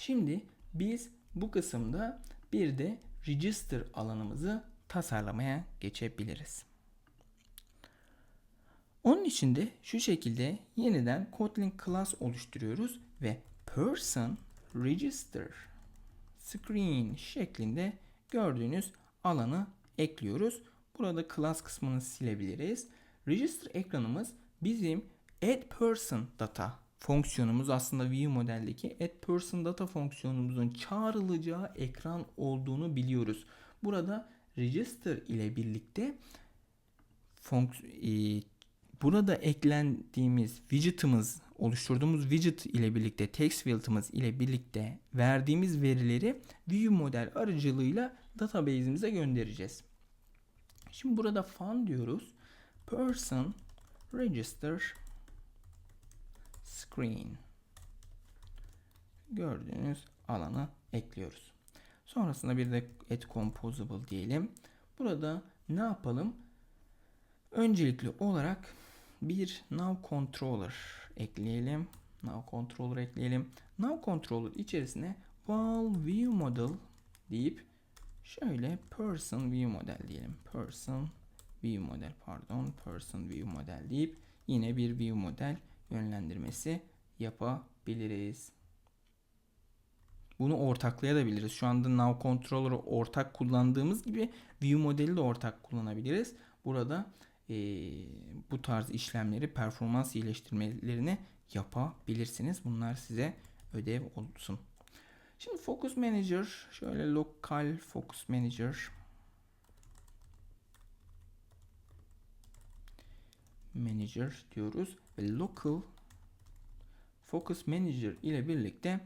Şimdi biz bu kısımda bir de register alanımızı tasarlamaya geçebiliriz. Onun için de şu şekilde yeniden Kotlin class oluşturuyoruz ve person register screen şeklinde gördüğünüz alanı ekliyoruz. Burada class kısmını silebiliriz. Register ekranımız bizim add person data fonksiyonumuz aslında view modeldeki add person data fonksiyonumuzun çağrılacağı ekran olduğunu biliyoruz. Burada register ile birlikte fonks- e, burada eklendiğimiz widget'ımız oluşturduğumuz widget ile birlikte text field'ımız ile birlikte verdiğimiz verileri view model aracılığıyla database'imize göndereceğiz. Şimdi burada fun diyoruz. Person register screen gördüğünüz alanı ekliyoruz. Sonrasında bir de add composable diyelim. Burada ne yapalım? Öncelikli olarak bir now controller ekleyelim. Now controller ekleyelim. Now controller içerisine val view model deyip şöyle person view model diyelim. Person view model pardon person view model deyip yine bir view model yönlendirmesi yapabiliriz. Bunu ortaklayabiliriz. Şu anda Now Controller'ı ortak kullandığımız gibi View modeli de ortak kullanabiliriz. Burada e, bu tarz işlemleri performans iyileştirmelerini yapabilirsiniz. Bunlar size ödev olsun. Şimdi Focus Manager şöyle lokal Focus Manager Manager diyoruz ve Local Focus Manager ile birlikte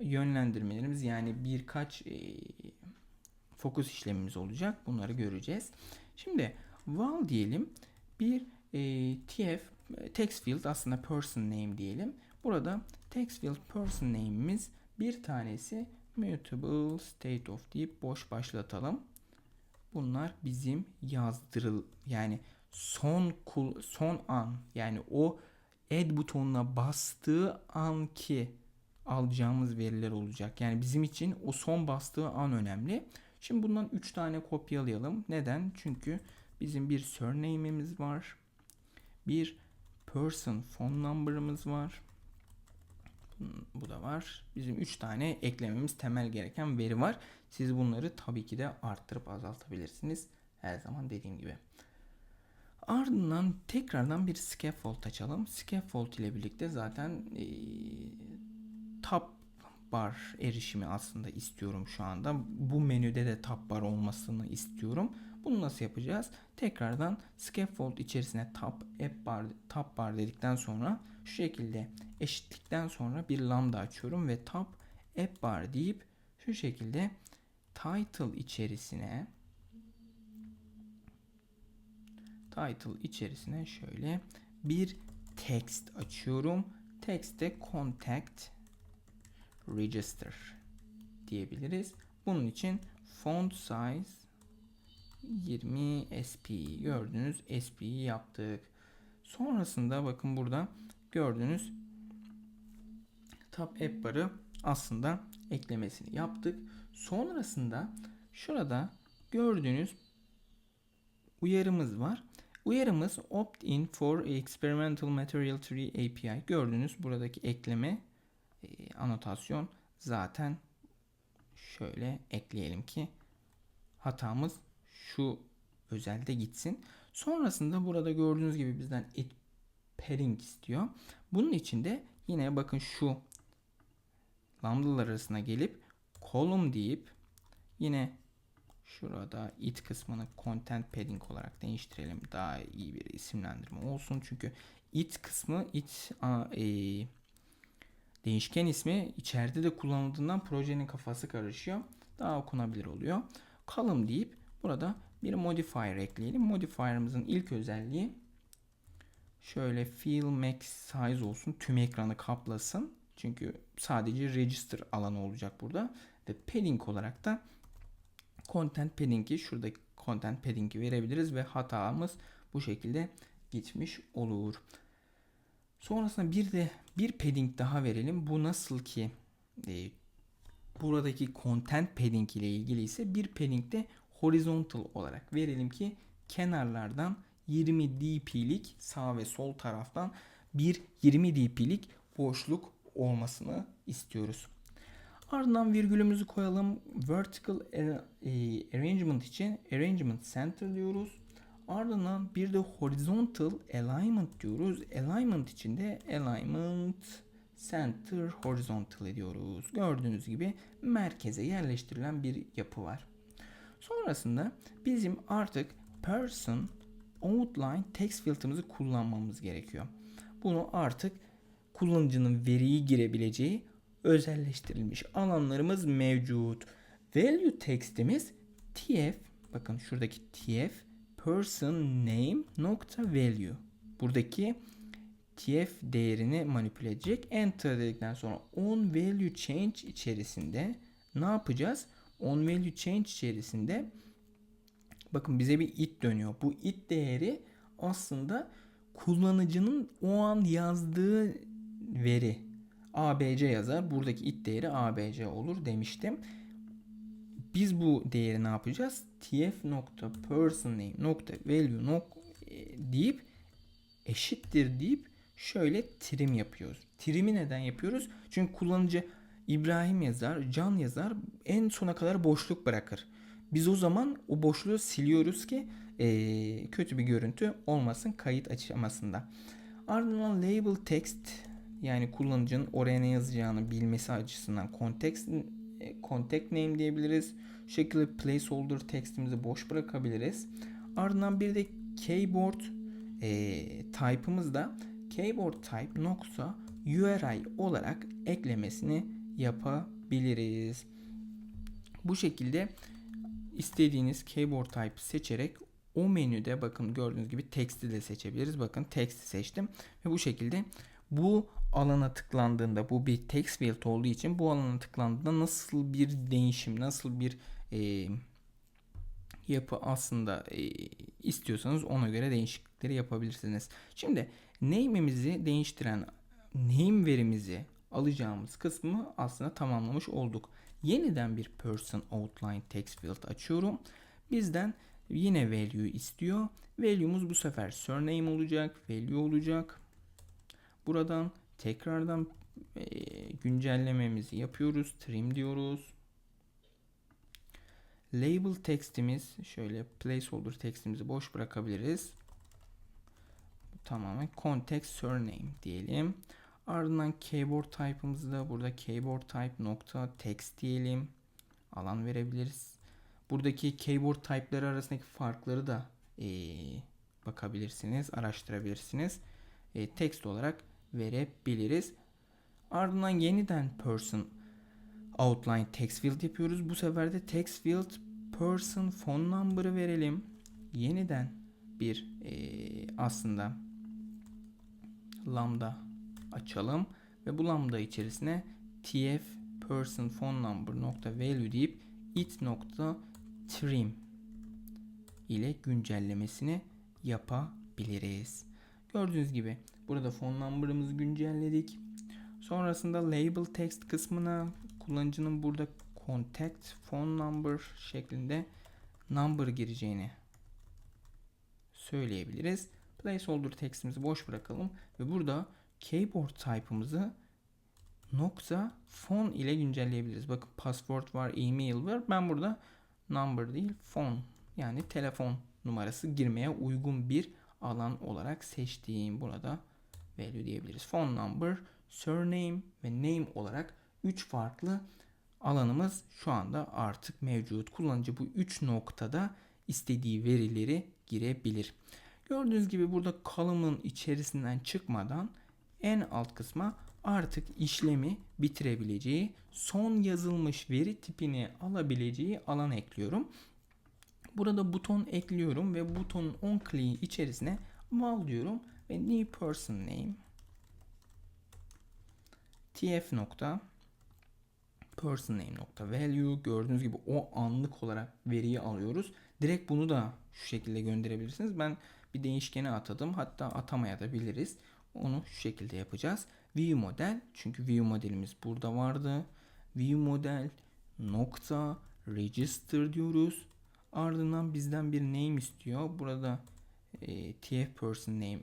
yönlendirmelerimiz yani birkaç e, fokus işlemimiz olacak. Bunları göreceğiz. Şimdi val diyelim bir e, tf text field aslında person name diyelim. Burada text field person name'imiz bir tanesi mutable state of deyip boş başlatalım. Bunlar bizim yazdırıl yani son kul son an yani o add butonuna bastığı anki alacağımız veriler olacak. Yani bizim için o son bastığı an önemli. Şimdi bundan 3 tane kopyalayalım. Neden? Çünkü bizim bir surname'imiz var. Bir person phone number'ımız var. Bu da var. Bizim 3 tane eklememiz temel gereken veri var. Siz bunları tabii ki de arttırıp azaltabilirsiniz. Her zaman dediğim gibi. Ardından tekrardan bir scaffold açalım. Scaffold ile birlikte zaten e, tab bar erişimi aslında istiyorum şu anda. Bu menüde de tab bar olmasını istiyorum. Bunu nasıl yapacağız? Tekrardan scaffold içerisine tab app bar tab bar dedikten sonra şu şekilde eşitlikten sonra bir lambda açıyorum ve tab app bar deyip şu şekilde title içerisine title içerisine şöyle bir text açıyorum. Text'te contact register diyebiliriz. Bunun için font size 20 SP gördünüz SP'yi yaptık. Sonrasında bakın burada gördüğünüz tab app barı aslında eklemesini yaptık. Sonrasında şurada gördüğünüz uyarımız var. Uyarımız opt-in for experimental material tree API. Gördüğünüz buradaki ekleme e, anotasyon zaten şöyle ekleyelim ki hatamız şu özelde gitsin. Sonrasında burada gördüğünüz gibi bizden it pairing istiyor. Bunun için de yine bakın şu lambdalar arasına gelip column deyip yine şurada it kısmını content padding olarak değiştirelim. Daha iyi bir isimlendirme olsun. Çünkü it kısmı it a, e, değişken ismi içeride de kullanıldığından projenin kafası karışıyor. Daha okunabilir oluyor. Column deyip burada bir modifier ekleyelim. Modifier'ımızın ilk özelliği şöyle fill max size olsun. Tüm ekranı kaplasın. Çünkü sadece register alanı olacak burada. Ve padding olarak da content padding'i şuradaki content padding'i verebiliriz ve hatamız bu şekilde gitmiş olur. Sonrasında bir de bir padding daha verelim. Bu nasıl ki e, buradaki content padding ile ilgili ise bir padding de horizontal olarak verelim ki kenarlardan 20 dp'lik sağ ve sol taraftan bir 20 dp'lik boşluk olmasını istiyoruz. Ardından virgülümüzü koyalım. Vertical arrangement için arrangement center diyoruz. Ardından bir de horizontal alignment diyoruz. Alignment için de alignment center horizontal ediyoruz. Gördüğünüz gibi merkeze yerleştirilen bir yapı var. Sonrasında bizim artık person outline text filtremizi kullanmamız gerekiyor. Bunu artık kullanıcının veriyi girebileceği özelleştirilmiş alanlarımız mevcut. Value textimiz tf bakın şuradaki tf person name nokta value. Buradaki tf değerini manipüle edecek. Enter dedikten sonra on value change içerisinde ne yapacağız? On value change içerisinde bakın bize bir it dönüyor. Bu it değeri aslında kullanıcının o an yazdığı veri ABC yazar. Buradaki it değeri ABC olur demiştim. Biz bu değeri ne yapacağız? tf.personName.value nok e, deyip eşittir deyip şöyle trim yapıyoruz. Trim'i neden yapıyoruz? Çünkü kullanıcı İbrahim yazar, Can yazar en sona kadar boşluk bırakır. Biz o zaman o boşluğu siliyoruz ki e, kötü bir görüntü olmasın kayıt açamasında. Ardından label text yani kullanıcının oraya ne yazacağını bilmesi açısından context e, contact name diyebiliriz. Şu şekilde placeholder textimizi boş bırakabiliriz. Ardından bir de keyboard e, type'ımız da keyboard type nokta URI olarak eklemesini yapabiliriz. Bu şekilde istediğiniz keyboard type seçerek o menüde bakın gördüğünüz gibi text'i de seçebiliriz. Bakın text'i seçtim ve bu şekilde bu alana tıklandığında bu bir text field olduğu için bu alana tıklandığında nasıl bir değişim, nasıl bir e, yapı aslında e, istiyorsanız ona göre değişiklikleri yapabilirsiniz. Şimdi name'imizi değiştiren name verimizi alacağımız kısmı aslında tamamlamış olduk. Yeniden bir person outline text field açıyorum. Bizden yine value istiyor. Value'muz bu sefer surname olacak, value olacak. Buradan tekrardan e, güncellememizi yapıyoruz. Trim diyoruz. Label textimiz şöyle placeholder textimizi boş bırakabiliriz. Tamamen context surname diyelim. Ardından keyboard type'ımızı da burada keyboard type nokta text diyelim. Alan verebiliriz. Buradaki keyboard type'ları arasındaki farkları da e, bakabilirsiniz, araştırabilirsiniz. E, text olarak verebiliriz. Ardından yeniden person outline text field yapıyoruz. Bu sefer de text field person phone number'ı verelim. Yeniden bir e, aslında lambda açalım ve bu lambda içerisine tf person phone number nokta value deyip it nokta trim ile güncellemesini yapabiliriz. Gördüğünüz gibi burada phone number'ımızı güncelledik. Sonrasında label text kısmına kullanıcının burada contact phone number şeklinde number gireceğini söyleyebiliriz. Placeholder textimizi boş bırakalım ve burada keyboard type'ımızı nokta phone ile güncelleyebiliriz. Bakın password var, email var. Ben burada number değil phone yani telefon numarası girmeye uygun bir alan olarak seçtiğim burada value diyebiliriz. Phone number, surname ve name olarak 3 farklı alanımız şu anda artık mevcut. Kullanıcı bu 3 noktada istediği verileri girebilir. Gördüğünüz gibi burada column'ın içerisinden çıkmadan en alt kısma artık işlemi bitirebileceği, son yazılmış veri tipini alabileceği alan ekliyorum. Burada buton ekliyorum ve butonun on click'i içerisine val diyorum ve new person name tf nokta person name nokta value gördüğünüz gibi o anlık olarak veriyi alıyoruz. Direkt bunu da şu şekilde gönderebilirsiniz. Ben bir değişkene atadım. Hatta atamaya da biliriz. Onu şu şekilde yapacağız. View model çünkü view modelimiz burada vardı. View model nokta register diyoruz. Ardından bizden bir name istiyor. Burada e, tf person name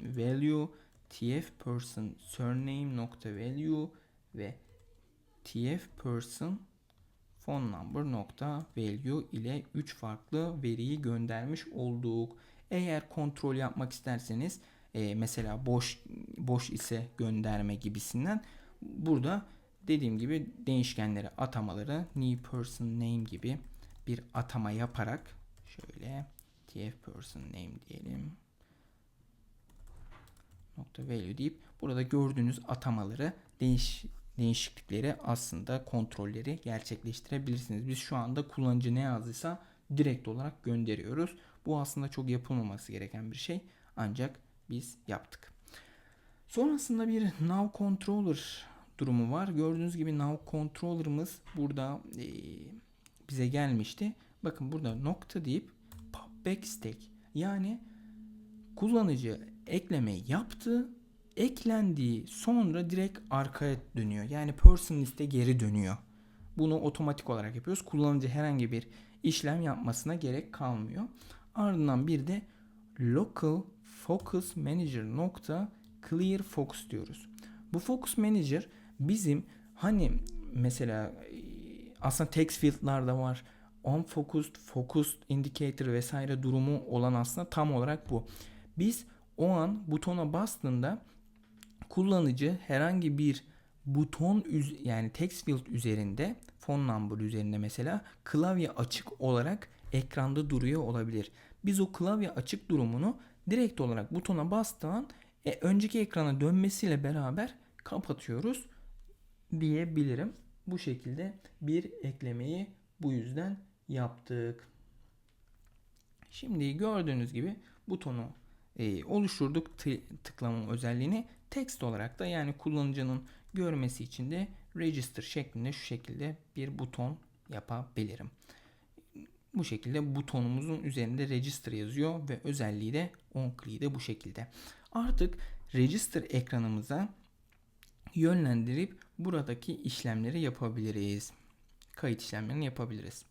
value tf person surname nokta value ve tf person phone number nokta value ile 3 farklı veriyi göndermiş olduk. Eğer kontrol yapmak isterseniz e, mesela boş boş ise gönderme gibisinden burada dediğim gibi değişkenleri atamaları new person name gibi bir atama yaparak şöyle tf person name diyelim nokta value deyip burada gördüğünüz atamaları değiş değişiklikleri aslında kontrolleri gerçekleştirebilirsiniz. Biz şu anda kullanıcı ne yazdıysa direkt olarak gönderiyoruz. Bu aslında çok yapılmaması gereken bir şey. Ancak biz yaptık. Sonrasında bir now controller durumu var. Gördüğünüz gibi now controller'ımız burada e, bize gelmişti. Bakın burada nokta deyip pop backstack yani kullanıcı ekleme yaptı eklendiği sonra direkt arkaya dönüyor. Yani person liste geri dönüyor. Bunu otomatik olarak yapıyoruz. Kullanıcı herhangi bir işlem yapmasına gerek kalmıyor. Ardından bir de local focus manager nokta clear focus diyoruz. Bu focus manager bizim hani mesela aslında text field'larda var. Unfocused, focused indicator vesaire durumu olan aslında tam olarak bu. Biz o an butona bastığında kullanıcı herhangi bir buton yani text field üzerinde phone number üzerinde mesela klavye açık olarak ekranda duruyor olabilir. Biz o klavye açık durumunu direkt olarak butona bastığı an e, önceki ekrana dönmesiyle beraber kapatıyoruz diyebilirim. Bu şekilde bir eklemeyi bu yüzden yaptık. Şimdi gördüğünüz gibi butonu e, oluşturduk tıklama özelliğini. Text olarak da yani kullanıcının görmesi için de register şeklinde şu şekilde bir buton yapabilirim. Bu şekilde butonumuzun üzerinde register yazıyor ve özelliği de on click de bu şekilde. Artık register ekranımıza yönlendirip buradaki işlemleri yapabiliriz. Kayıt işlemlerini yapabiliriz.